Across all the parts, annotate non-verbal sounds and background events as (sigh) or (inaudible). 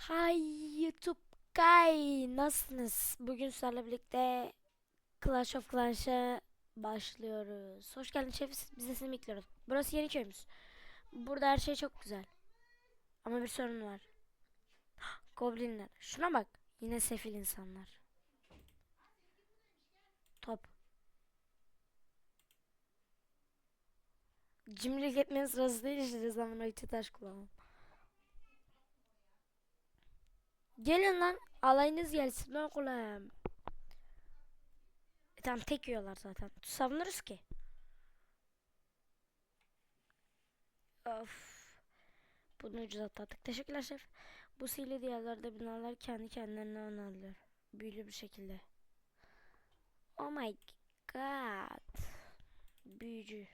Hay YouTube Guy nasılsınız? Bugün sizlerle birlikte Clash of Clans'a başlıyoruz. Hoş geldin şef. Biz de seni bekliyoruz. Burası yeni köyümüz. Burada her şey çok güzel. Ama bir sorun var. (gasps) Goblinler. Şuna bak. Yine sefil insanlar. Top. Cimrilik etmenin sırası değil işte zaman içi taş kullanalım. Gelin lan alayınız gelsin oğlum. E, tamam tek yiyorlar zaten. Savunuruz ki. Of. Bunu ucuz atlattık. Teşekkürler şef. Bu sihirli diyarlarda binalar kendi kendilerine onarlıyor. Büyülü bir şekilde. Oh my god. Büyücü.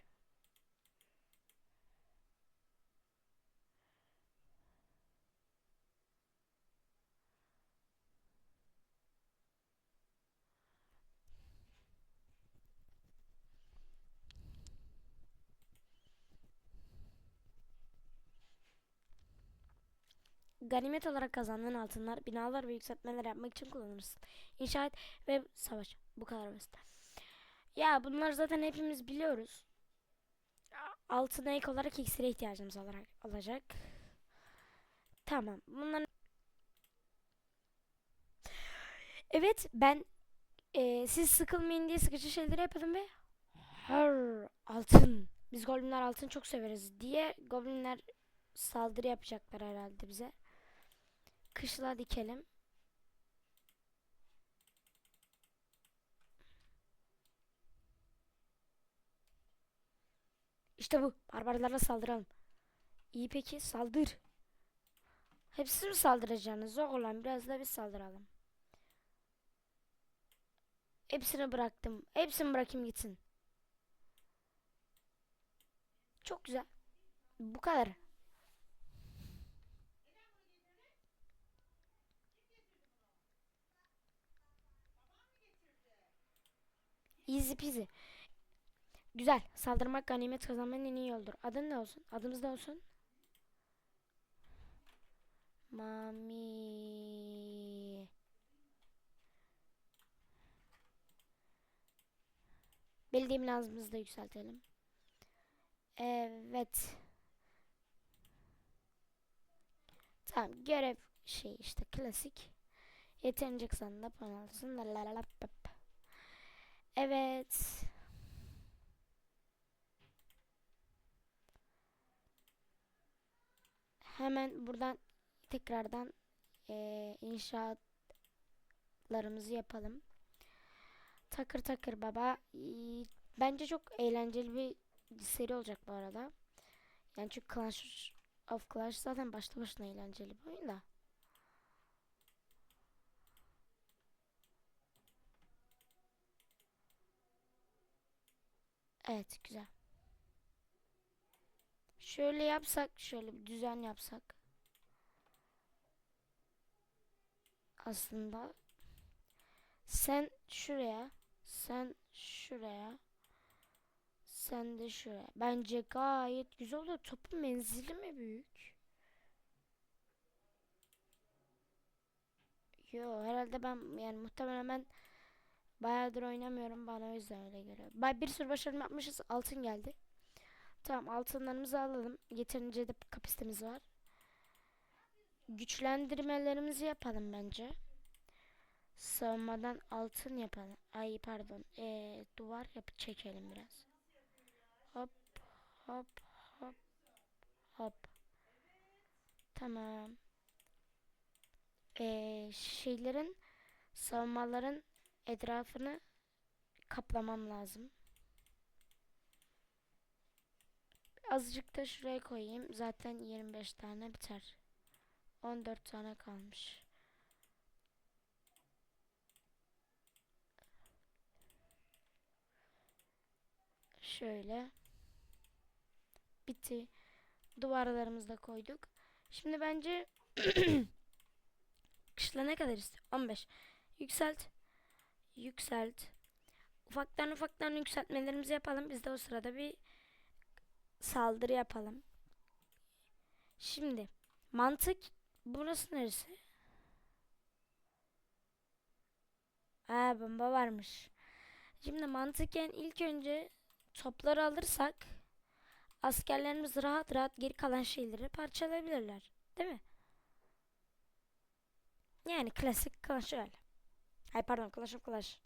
Ganimet olarak kazandığın altınlar binalar ve yükseltmeler yapmak için kullanırsın. İnşaat ve savaş. Bu kadar basit. Ya bunlar zaten hepimiz biliyoruz. Altına ek olarak iksire ihtiyacımız olarak olacak. Tamam. Bunların Evet ben eee, siz sıkılmayın diye sıkıcı şeyleri yapalım ve her altın. Biz goblinler altın çok severiz diye goblinler saldırı yapacaklar herhalde bize. Kışla dikelim. İşte bu. Barbarlara saldıralım. İyi peki saldır. Hepsi mi saldıracaksınız oğlum? Biraz da biz saldıralım. Hepsini bıraktım. Hepsini bırakayım gitsin. Çok güzel. Bu kadar. Easy peasy. Güzel. Saldırmak ganimet kazanmanın en iyi yoldur. Adın ne olsun? Adımız ne olsun? Mami. Belediye binamızı da yükseltelim. Evet. Tamam. Görev şey işte klasik. Yeterince kısa puan alsın. Lalalapap. Evet. Hemen buradan tekrardan eee inşaatlarımızı yapalım. Takır takır baba. İyi, Bence çok eğlenceli bir seri olacak bu arada. Yani çünkü Clash of Clash zaten başlı başına eğlenceli bir oyun da. Evet güzel. Şöyle yapsak, şöyle bir düzen yapsak. Aslında sen şuraya, sen şuraya, sen de şuraya. Bence gayet güzel oldu. Topun menzili mi büyük? Yo herhalde ben yani muhtemelen ben bayağıdır oynamıyorum bana o yüzden öyle geliyor. Bay bir sürü başarım yapmışız. Altın geldi. Tamam altınlarımızı alalım. Yeterince de kapasitemiz var. Güçlendirmelerimizi yapalım bence. Savunmadan altın yapalım. Ay pardon. Ee, duvar yap çekelim biraz. Hop hop hop hop. Tamam. Ee, şeylerin savunmaların etrafını kaplamam lazım. Azıcık da şuraya koyayım. Zaten 25 tane biter. 14 tane kalmış. Şöyle. Bitti. Duvarlarımızı da koyduk. Şimdi bence (clears throat) kışla ne kadar istiyor? 15. Yükselt. Yükselt. Ufaktan ufaktan yükseltmelerimizi yapalım. Biz de o sırada bir saldırı yapalım. Şimdi mantık Burası neresi? Aa bomba varmış. Şimdi mantıken ilk önce topları alırsak askerlerimiz rahat rahat geri kalan şeyleri parçalayabilirler. Değil mi? Yani klasik Clash Royale. Ay pardon Clash of Clash.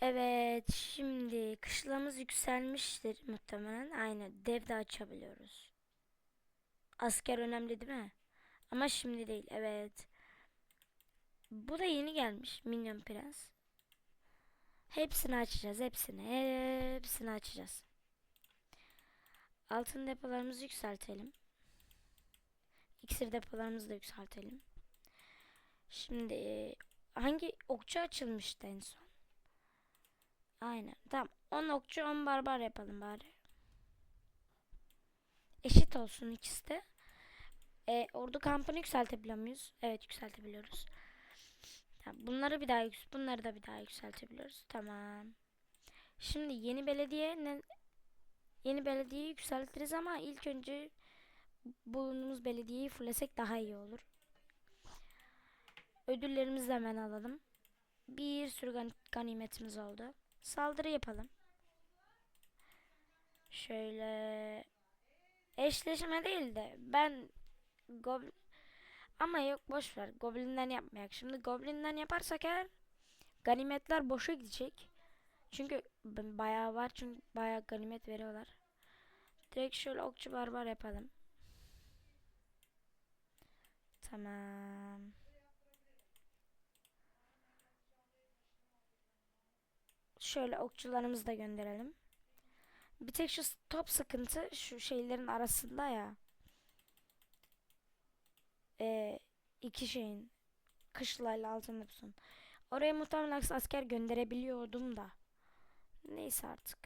Evet, şimdi kışlamız yükselmiştir muhtemelen. Aynen, dev de açabiliyoruz. Asker önemli değil mi? Ama şimdi değil, evet. Bu da yeni gelmiş, Minyon Prens. Hepsini açacağız, hepsini, hepsini açacağız. Altın depolarımızı yükseltelim. İksir depolarımızı da yükseltelim. Şimdi hangi okçu açılmıştı en son? Aynen. Tamam. 10 okçu 10 barbar yapalım bari. Eşit olsun ikisi de. E, ordu kampını yükseltebiliyor muyuz? Evet yükseltebiliyoruz. Tamam, bunları bir daha bunları da bir daha yükseltebiliyoruz. Tamam. Şimdi yeni belediye ne yeni belediyeyi yükseltiriz ama ilk önce bulunduğumuz belediyeyi fullesek daha iyi olur. Ödüllerimizi de hemen alalım. Bir sürü gan ganimetimiz oldu. Saldırı yapalım. Şöyle eşleşme değil de ben goblin ama yok boş ver. Goblinden yapmayak. Şimdi goblinden yaparsak eğer ganimetler boşa gidecek. Çünkü bayağı var çünkü bayağı ganimet veriyorlar. Direkt şöyle okçu barbar yapalım. Tamam. Şöyle okçularımızı da gönderelim. Bir tek şu top sıkıntı şu şeylerin arasında ya. Ee, iki şeyin kışlayla altın. Oraya muhtemelen asker gönderebiliyordum da. Neyse artık.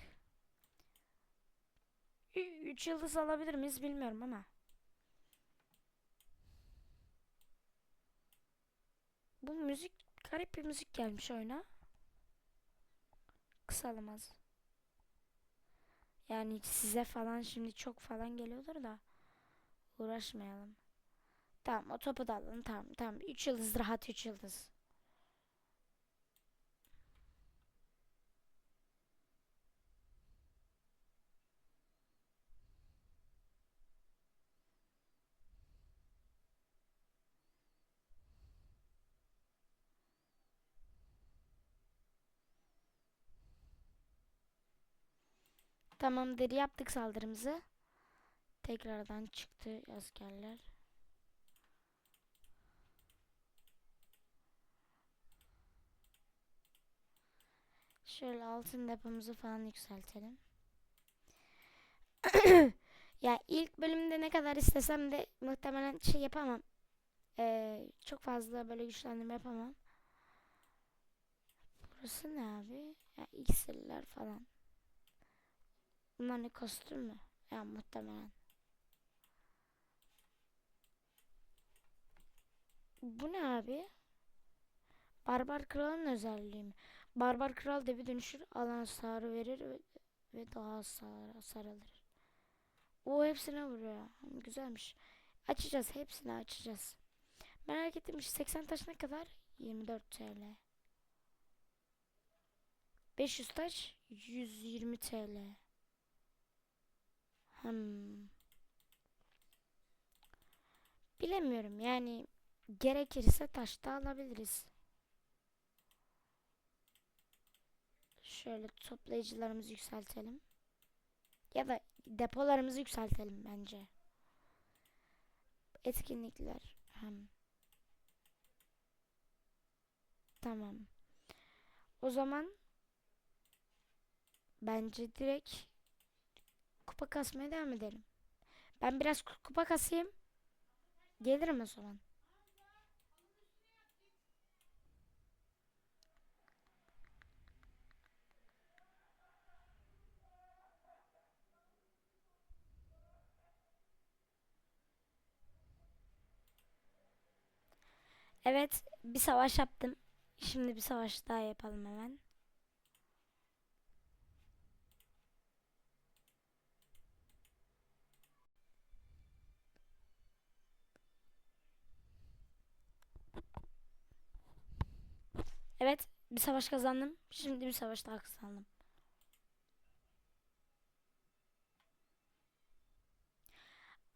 3 yıldız alabilir miyiz bilmiyorum ama. Bu müzik garip bir müzik gelmiş oyuna. Kısalım az. Yani size falan şimdi çok falan geliyordur da uğraşmayalım. Tamam o topu da alın. Tamam tamam. 3 yıldız rahat 3 yıldız. Tamamdır yaptık saldırımızı. Tekrardan çıktı askerler. Şöyle altın depomuzu falan yükseltelim. (coughs) ya ilk bölümde ne kadar istesem de muhtemelen şey yapamam. Ee, çok fazla böyle güçlendirme yapamam. Burası ne abi? Ya iksirler falan. Bunlar ne kostüm mü? Ya muhtemelen. Bu ne abi? Barbar kralın özelliği mi? Barbar kral devi dönüşür, alan hasarı verir ve, ve daha hasar, hasar alır. O hepsine vuruyor. Güzelmiş. Açacağız. Hepsini açacağız. Merak ettim. 80 taş ne kadar? 24 TL. 500 taş 120 TL. Hmm. Bilemiyorum yani gerekirse taş da alabiliriz. Şöyle toplayıcılarımızı yükseltelim. Ya da depolarımızı yükseltelim bence. Etkinlikler. Hmm. Tamam. O zaman bence direkt kupa kasmaya devam edelim. Ben biraz kupa kasayım. Gelirim o zaman. Evet, bir savaş yaptım. Şimdi bir savaş daha yapalım hemen. Evet bir savaş kazandım. Şimdi bir savaş daha kazandım.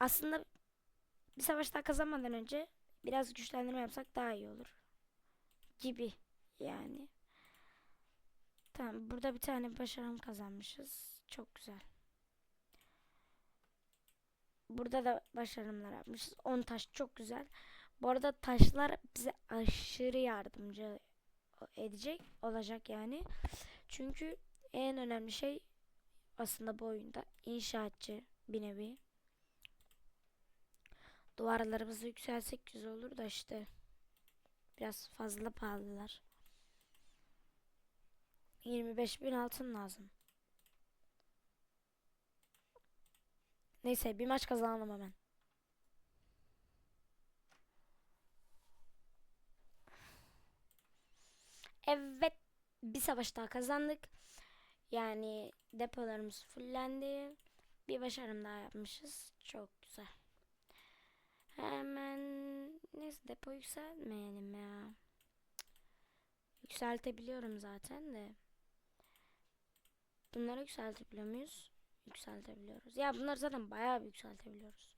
Aslında bir savaş daha kazanmadan önce biraz güçlendirme yapsak daha iyi olur. Gibi yani. Tamam burada bir tane başarım kazanmışız. Çok güzel. Burada da başarımlar yapmışız. 10 taş çok güzel. Bu arada taşlar bize aşırı yardımcı edecek olacak yani. Çünkü en önemli şey aslında bu oyunda inşaatçı bir nevi. Duvarlarımızı yükselsek güzel olur da işte biraz fazla pahalılar. 25 bin altın lazım. Neyse bir maç kazanalım hemen. Evet bir savaş daha kazandık. Yani depolarımız fullendi. Bir başarım daha yapmışız. Çok güzel. Hemen neyse depo yükseltmeyelim ya. Yükseltebiliyorum zaten de. Bunları yükseltebiliyor muyuz? Yükseltebiliyoruz. Ya bunları zaten bayağı bir yükseltebiliyoruz.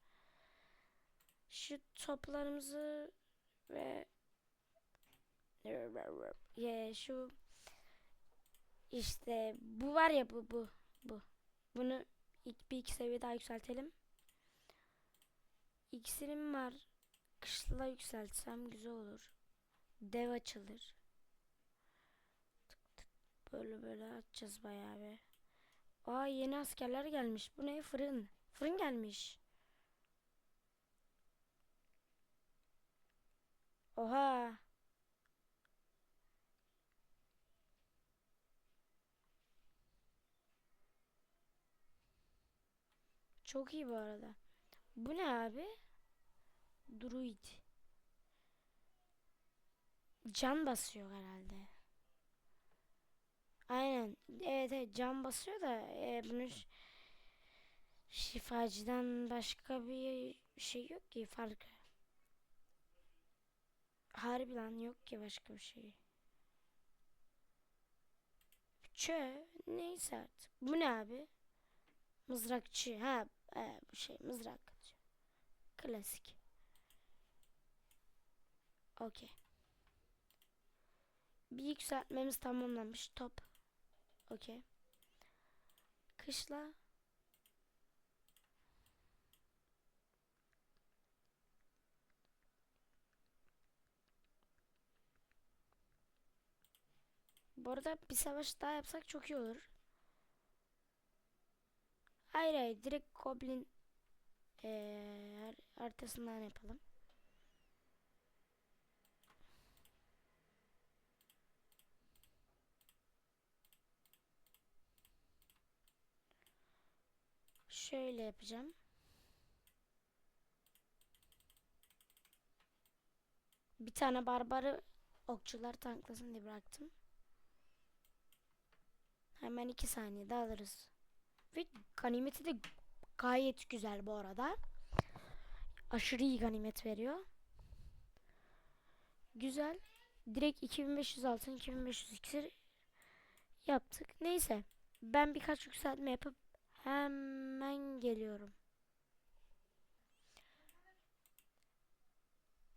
Şu toplarımızı ve ya şu işte bu var ya bu bu bu. Bunu ilk bir iki seviye daha yükseltelim. İksirim var. Kışla yükseltsem güzel olur. Dev açılır. Tık tık böyle böyle açacağız bayağı bir. Aa yeni askerler gelmiş. Bu ne? Fırın. Fırın gelmiş. Oha. Çok iyi bu arada. Bu ne abi? Druid. Can basıyor herhalde. Aynen. Evet evet can basıyor da e, bunun ş- şifacıdan başka bir şey yok ki farkı. Harbi lan yok ki başka bir şey. Çö neyse artık. Bu ne abi? Mızrakçı. Ha e, bu şey mızrakçı. Klasik. Okey. Bir yükseltmemiz tamamlanmış. Top. Okey. Kışla. Bu arada bir savaş daha yapsak çok iyi olur. Hayır hayır direkt Goblin ee, haritasından yapalım. Şöyle yapacağım. Bir tane barbarı okçular tanklasın diye bıraktım. Hemen iki saniyede alırız. Ve ganimeti de gayet güzel bu arada. Aşırı iyi ganimet veriyor. Güzel. Direkt 2500 altın 2500 iksir yaptık. Neyse. Ben birkaç yükseltme yapıp hemen geliyorum.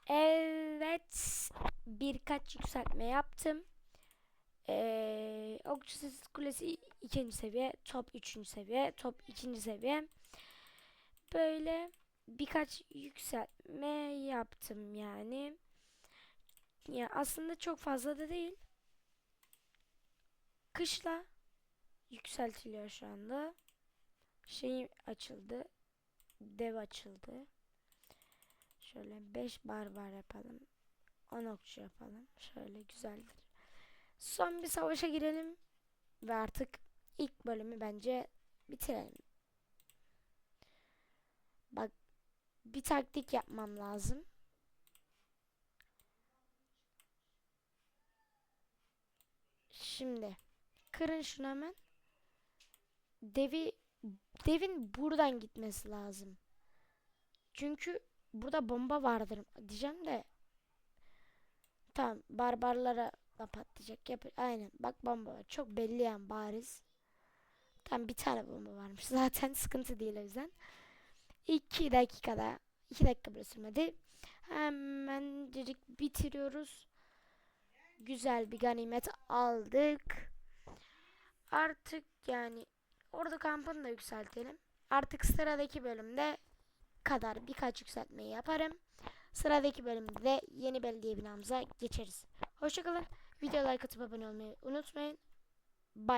Evet. Birkaç yükseltme yaptım. Ee, Okçu Kulesi ikinci seviye, top üçüncü seviye, top ikinci seviye. Böyle birkaç yükseltme yaptım yani. Ya aslında çok fazla da değil. Kışla yükseltiliyor şu anda. Şey açıldı. Dev açıldı. Şöyle 5 barbar yapalım. 10 okçu yapalım. Şöyle güzeldir. Son bir savaşa girelim. Ve artık ilk bölümü bence bitirelim. Bak bir taktik yapmam lazım. Şimdi kırın şunu hemen. Devi devin buradan gitmesi lazım. Çünkü burada bomba vardır diyeceğim de. Tamam barbarlara patlayacak. Yap Aynen. Bak bomba var. Çok belli yani bariz. Tam bir tane bomba varmış. (laughs) Zaten sıkıntı değil o yüzden. 2 dakikada 2 dakika bile sürmedi. Hemen dedik bitiriyoruz. Güzel bir ganimet aldık. Artık yani orada kampını da yükseltelim. Artık sıradaki bölümde kadar birkaç yükseltmeyi yaparım. Sıradaki bölümde de yeni belediye binamıza geçeriz. Hoşçakalın. Video like atıp abone olmayı unutmayın. Bay